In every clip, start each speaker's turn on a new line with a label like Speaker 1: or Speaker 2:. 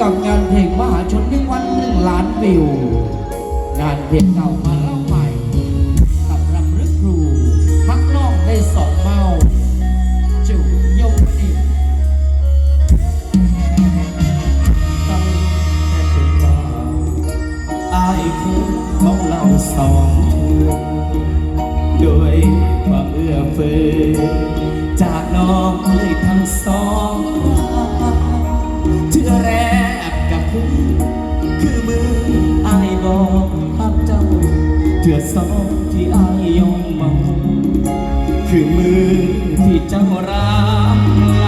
Speaker 1: กับงานเพลงมหาชนหนึ่งวันหนึ่งล้านวิว งานเพลงเก่ามาเล่าใหม่ กับรำลึกครูพักนอกได้สองเมาจุยงมณี
Speaker 2: ตั้งแต่เป็นบ่าวอายคือเมาเหล้าสองเทือนด้วยความเอื้อเฟื้อจากน้องเลยทั้งสองเทือแร คือมืออายบอกพักเจ้าเทือสองที่อายยอมเมาคือมือที่เจ้ารักลา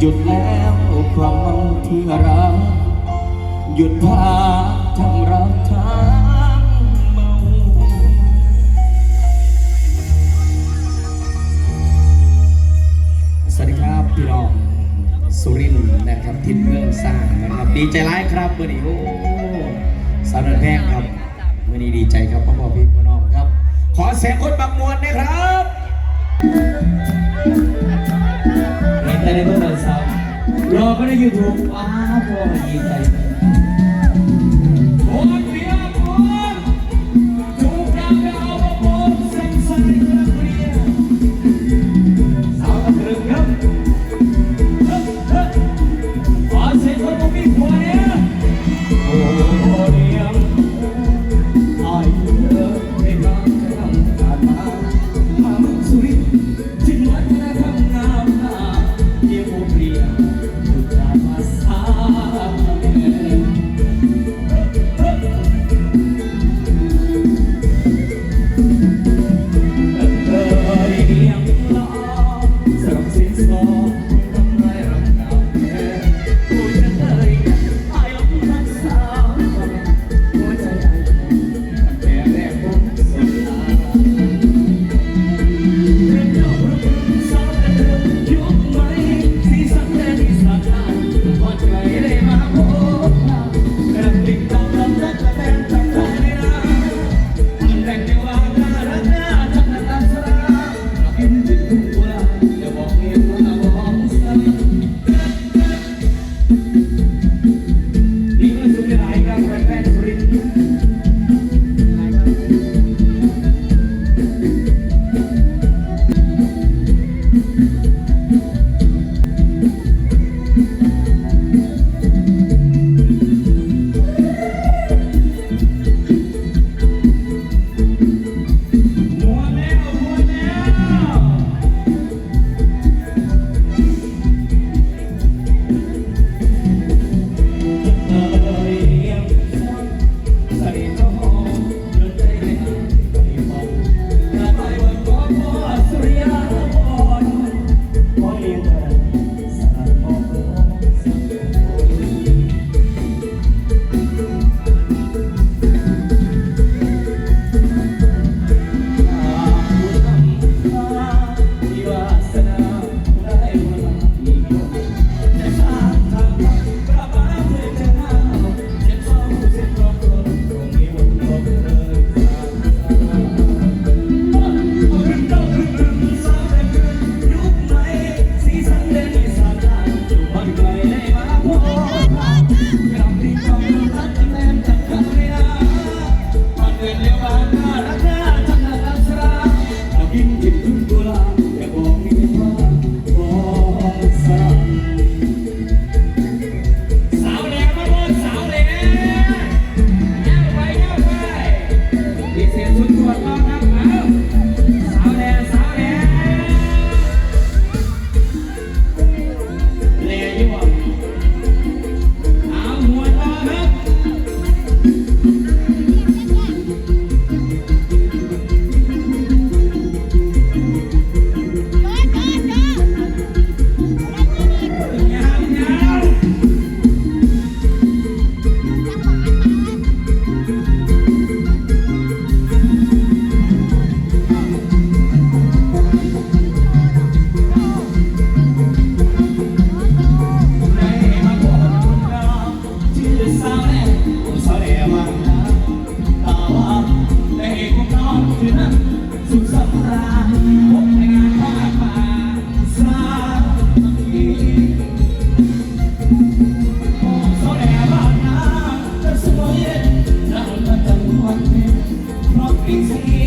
Speaker 2: หยุดแล้วความเมาที่รักหยุดพาทั้งรักทั้งเมา สวัสดีครับพี่น้องสุรินทร์นะครับทิศเมืองสร้างนะครับ ดีใจร้ายครับมื่อนี้โอ้สาวเนินแพงครับมื่อนี้ดีใจครับพ่อพ่อพี่พ่อน้องครับ ขอเสียงคนบางมวลนะครับ แต่ในโทรศัพท์รอก็ในยูทูบว้าวพอดีใจ is here.